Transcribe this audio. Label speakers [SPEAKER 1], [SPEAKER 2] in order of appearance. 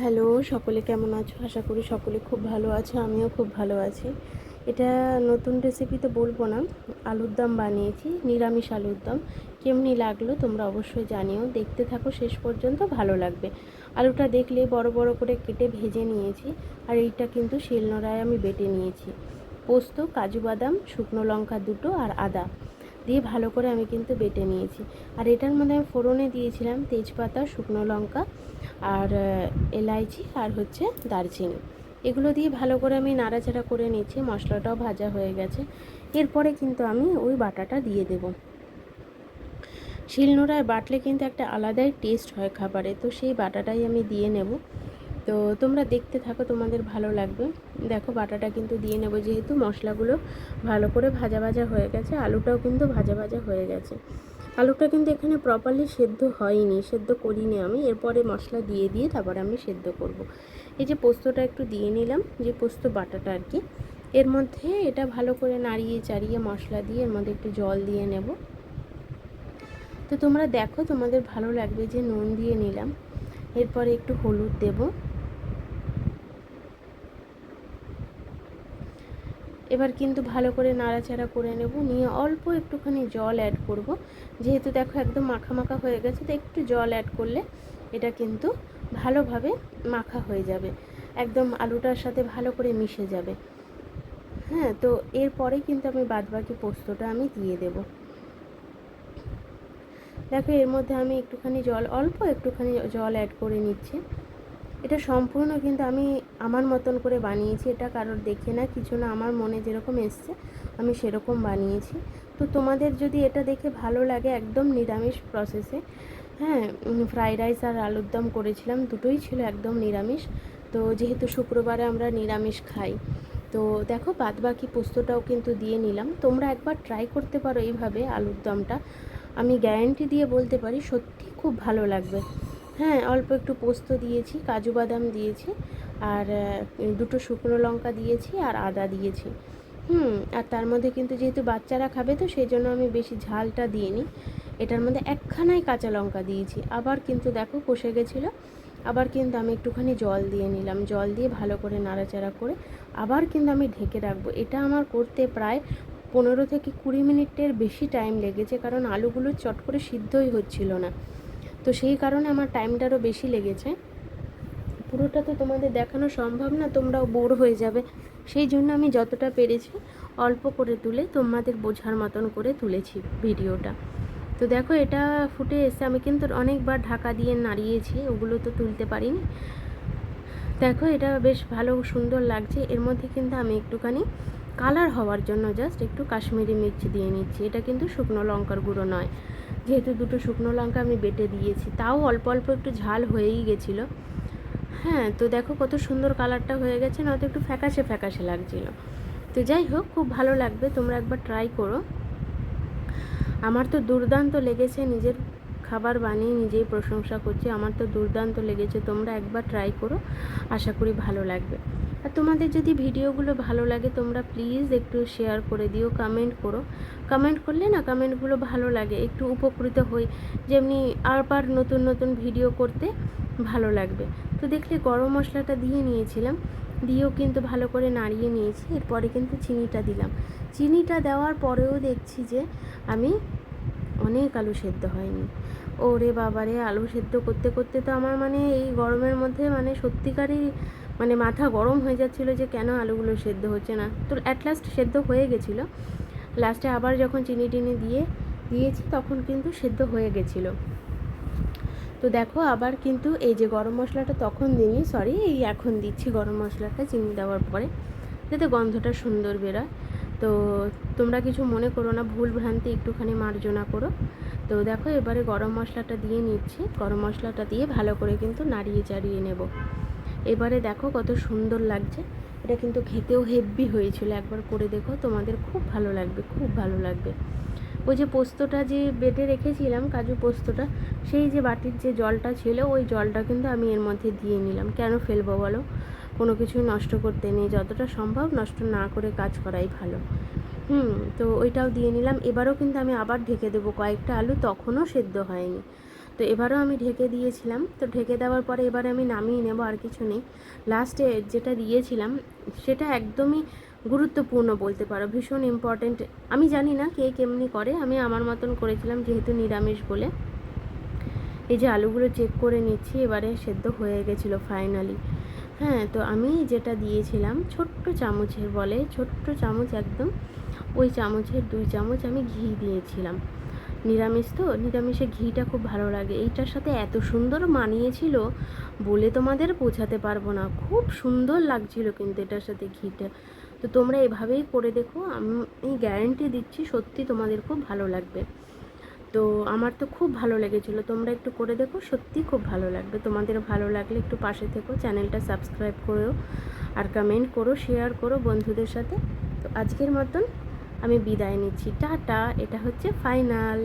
[SPEAKER 1] Hello, সকলে কেমন আছো? আশা করি সকলে খুব ভালো আছো, আমিও খুব ভালো আছি। এটা নতুন রেসিপি তো বলব না, আলুর দম বানিয়েছি, নিরামিষ আলুর দম। কেমনি লাগল তোমরা অবশ্যই জানিও, দেখতে থাকো, শেষ পর্যন্ত ভালো লাগবে। আলুটা দেখলে বড় বড় করে কেটে ভেজে নিয়েছি, আর এইটা কিন্তু শিলনোড়ায় আমি বেটে নিয়েছি। পোস্ত, কাজু বাদাম, শুকনো লঙ্কা দুটো আর আদা। দিয়ে ভালো করে আমি কিন্তু বেটে নিয়েছি। আর এটার মধ্যে আমি ফোড়নে দিয়েছিলাম তেজপাতা, শুকনো লঙ্কা আর এলাইচি আর হচ্ছে দারচিনি। এগুলো দিয়ে ভালো করে আমি নাড়াচাড়া করে নিচ্ছি, মশলাটাও ভাজা হয়ে গেছে। এরপরে কিন্তু আমি ওই বাটাটা দিয়ে দেব। শিলনোড়ায় বাটলে কিন্তু একটা আলাদাই টেস্ট হয় খাবারে, তো সেই বাটাটাই আমি দিয়ে নেব। তো তোমরা দেখতে থাকো, তোমাদের ভালো লাগবে। দেখো, বাটাটা কিন্তু দিয়ে নেব যেহেতু মশলাগুলো ভালো করে ভাজা ভাজা হয়ে গেছে, আলুটাও কিন্তু ভাজা ভাজা হয়ে গেছে। আলুটা কিন্তু এখানে প্রপারলি সেদ্ধ হয়নি, সেদ্ধ করিনি আমি, এরপরে মশলা দিয়ে দিয়ে তারপরে আমি সেদ্ধ করব। এই যে পোস্তটা একটু দিয়ে নিলাম, যে পোস্ত বাটাটা আর কি। এর মধ্যে এটা ভালো করে নাড়িয়ে চাড়িয়ে মশলা দিয়ে এর মধ্যে একটু জল দিয়ে নেব। তো তোমরা দেখো, তোমাদের ভালো লাগবে যে নুন দিয়ে নিলাম। এরপরে একটু হলুদ দেবো। এবার কিন্তু ভালো করে নাড়াচাড়া করে নেব। নিয়ে অল্প একটুখানি জল অ্যাড করব। যেহেতু দেখো একদম মাখা মাখা হয়ে গেছে, তো একটু জল অ্যাড করলে এটা কিন্তু ভালোভাবে মাখা হয়ে যাবে। একদম আলুটার সাথে ভালো করে মিশে যাবে। হ্যাঁ তো এরপরে কিন্তু আমি বাদবাকি পোস্তটা আমি দিয়ে দেব। দেখো এর মধ্যে আমি একটুখানি জল, অল্প একটুখানি জল অ্যাড করে নিচ্ছি। এটা সম্পূর্ণ কিন্তু আমি আমার মতন করে বানিয়েছি, এটা কারোর দেখে না, কিছু না, আমার মনে যেরকম এসছে, আমি সেরকম বানিয়েছি। তো তোমাদের যদি এটা দেখে ভালো লাগে একদম নিরামিষ প্রসেসে হ্যাঁ ফ্রাইড রাইস আর আলুর দম করেছিলাম, দুটোই ছিল একদম নিরামিষ। তো যেহেতু শুক্রবারে আমরা নিরামিষ খাই, তো দেখো বাদ বাকি পোস্তটাও কিন্তু দিয়ে নিলাম। তোমরা একবার ট্রাই করতে পারো এইভাবে আলুর দমটা। আমি গ্যারেন্টি দিয়ে বলতে পারি, সত্যি খুব ভালো লাগবে। হ্যাঁ অল্প একটু পোস্ত দিয়েছি, কাজু বাদাম দিয়েছি, আর দুটো শুকনো লঙ্কা দিয়েছি আর আদা দিয়েছি। হুম, আর তার মধ্যে কিন্তু যেহেতু বাচ্চারা খাবে তো সেই জন্য আমি বেশি ঝালটা দিইনি। এটার মধ্যে একখানাই কাঁচা লঙ্কা দিয়েছি। আবার কিন্তু দেখো কষে গেছিল, আবার কিন্তু আমি একটুখানি জল দিয়ে নিলাম। জল দিয়ে ভালো করে নাড়াচাড়া করে আবার কিন্তু আমি ঢেকে রাখব। এটা আমার করতে প্রায় পনেরো থেকে কুড়ি মিনিটের বেশি টাইম লেগেছে, কারণ আলুগুলো চট করে সিদ্ধই হচ্ছিল না। তো সেই কারণে আমার টাইমটারও বেশি লেগেছে। পুরোটা তো তোমাদের দেখানো সম্ভব না, তোমরাও বোর হয়ে যাবে। সেই জন্য আমি যতটা পেরেছি অল্প করে তুলে তোমাদের বোঝার মতন করে তুলেছি ভিডিওটা। তো দেখো, এটা ফুটে এসে আমি কিন্তু অনেকবার ঢাকা দিয়ে নাড়িয়েছি, ওগুলো তো তুলতে পারিনি। দেখো, এটা বেশ ভালো সুন্দর লাগছে। এর মধ্যে কিন্তু আমি একটুখানি কালার হওয়ার জন্য জাস্ট একটু কাশ্মীরি মির্চ দিয়ে নিচ্ছি। এটা কিন্তু শুকনো লঙ্কার গুঁড়ো নয়। যেহেতু দুটো শুকনো লঙ্কা আমি বেটে দিয়েছি, তাও অল্প অল্প একটু ঝাল হয়েই গেছিল। হ্যাঁ তো দেখো কত সুন্দর কালারটা হয়ে গেছে, নয়তো একটু ফ্যাকাশে ফ্যাকাশে লাগছিল। তো যাই হোক, খুব ভালো লাগবে, তোমরা একবার ট্রাই করো। আমার তো দুর্দান্ত লেগেছে নিজের খাবার বানিয়ে নিজেই প্রশংসা করছি, আমার তো দুর্দান্ত লেগেছে, তোমরা একবার ট্রাই করো, আশা করি ভালো লাগবে। আর তোমাদের যদি ভিডিওগুলো ভালো লাগে, তোমরা প্লিজ একটু শেয়ার করে দিও কমেন্ট করো। কমেন্ট করলে না কমেন্টগুলো ভালো লাগে, একটু উপকৃত হই। যেমনি আবার নতুন নতুন ভিডিও করতে ভালো লাগবে। তো দেখলে গরম মশলাটা দিয়ে নিয়েছিলাম, দিয়েও কিন্তু ভালো করে নাড়িয়ে নিয়েছি, এরপরে কিন্তু চিনিটা দিলাম। চিনিটা দেওয়ার পরেও দেখছি যে আমি অনেক আলু সেদ্ধ হয়নি। ওরে বাবারে, আলু সেদ্ধ করতে করতে তো আমার মানে এই গরমের মধ্যে মানে সত্যিকারই মানে মাথা গরম হয়ে যাচ্ছিল যে কেন আলুগুলো সেদ্ধ হচ্ছে না। তো অ্যাট লাস্ট সেদ্ধ হয়ে গেছিল। লাস্টে আবার যখন চিনি টিনি দিয়ে দিয়েছি তখন কিন্তু সেদ্ধ হয়ে গেছিল। তো দেখো আবার কিন্তু এই যে গরম মশলাটা তখন দিইনি সরি এই এখন দিচ্ছি গরম মশলাটা চিনি দেওয়ার পরে। যাতে গন্ধটা সুন্দর বেরোয়। তো তোমরা কিছু মনে করো না, ভুল ভ্রান্তি একটুখানি মার্জনা করো। তো দেখো এবারে গরম মশলাটা দিয়ে নিচ্ছি। গরম মশলাটা দিয়ে ভালো করে কিন্তু নাড়িয়ে চাড়িয়ে নেব। এবারে দেখো কত সুন্দর লাগছে। এটা কিন্তু খেতেও হেভি হয়েছিল, একবার করে দেখো, তোমাদের খুব ভালো লাগবে, খুব ভালো লাগবে। ওই যে পোস্তটা যে বেটে রেখেছিলাম, কাজু পোস্তটা, সেই যে বাটির যে জলটা ছিল, ওই জলটা কিন্তু আমি এর মধ্যে দিয়ে নিলাম। কেন ফেলব বলো? কোনো কিছু নষ্ট করতে নেই, যতটা সম্ভব নষ্ট না করে কাজ করাই ভালো। হুম, তো ওইটাও দিয়ে নিলাম। এবারও কিন্তু আমি আবার ঢেকে দেবো, কয়েকটা আলু তখনও সেদ্ধ হয়নি। তো এবারও আমি ঢেকে দিয়েছিলাম। তো ঢেকে দেওয়ার পরে এবারে আমি নামিয়ে নেব, আর কিছু নেই। লাস্টে যেটা দিয়েছিলাম, সেটা একদমই গুরুত্বপূর্ণ বলতে পারো, ভীষণ ইম্পর্ট্যান্ট আমি জানি না কে কেমনি করে, আমি আমার মতন করেছিলাম যেহেতু নিরামিষ বলে। এই যে আলুগুলো চেক করে নিচ্ছি, এবারে সেদ্ধ হয়ে গেছিল ফাইনালি হ্যাঁ তো আমি যেটা দিয়েছিলাম, ছোট্ট চামচের বলে, ছোট্ট চামচ একদম, ওই চামচের দুই চামচ আমি ঘি দিয়েছিলাম। নিরামিষ তো? নিরামিষে ঘিটা খুব ভালো লাগে। এইটার সাথে এত সুন্দর মানিয়েছিল বলে তোমাদের বোঝাতে পারব না। খুব সুন্দর লাগছিল কিন্তু এটার সাথে ঘিটা। তো তোমরা এভাবেই করে দেখো, আমি গ্যারেন্টি দিচ্ছি সত্যি তোমাদের খুব ভালো লাগবে। তো আমার তো খুব ভালো লেগেছিলো। তোমরা একটু করে দেখো, সত্যি খুব ভালো লাগবে। তোমাদের ভালো লাগলে একটু পাশে থেকো, চ্যানেলটা সাবস্ক্রাইব করো আর কমেন্ট করো শেয়ার করো বন্ধুদের সাথে। তো আজকের মতন আমি বিদায় নিচ্ছি টাটা এটা হচ্ছে ফাইনাল।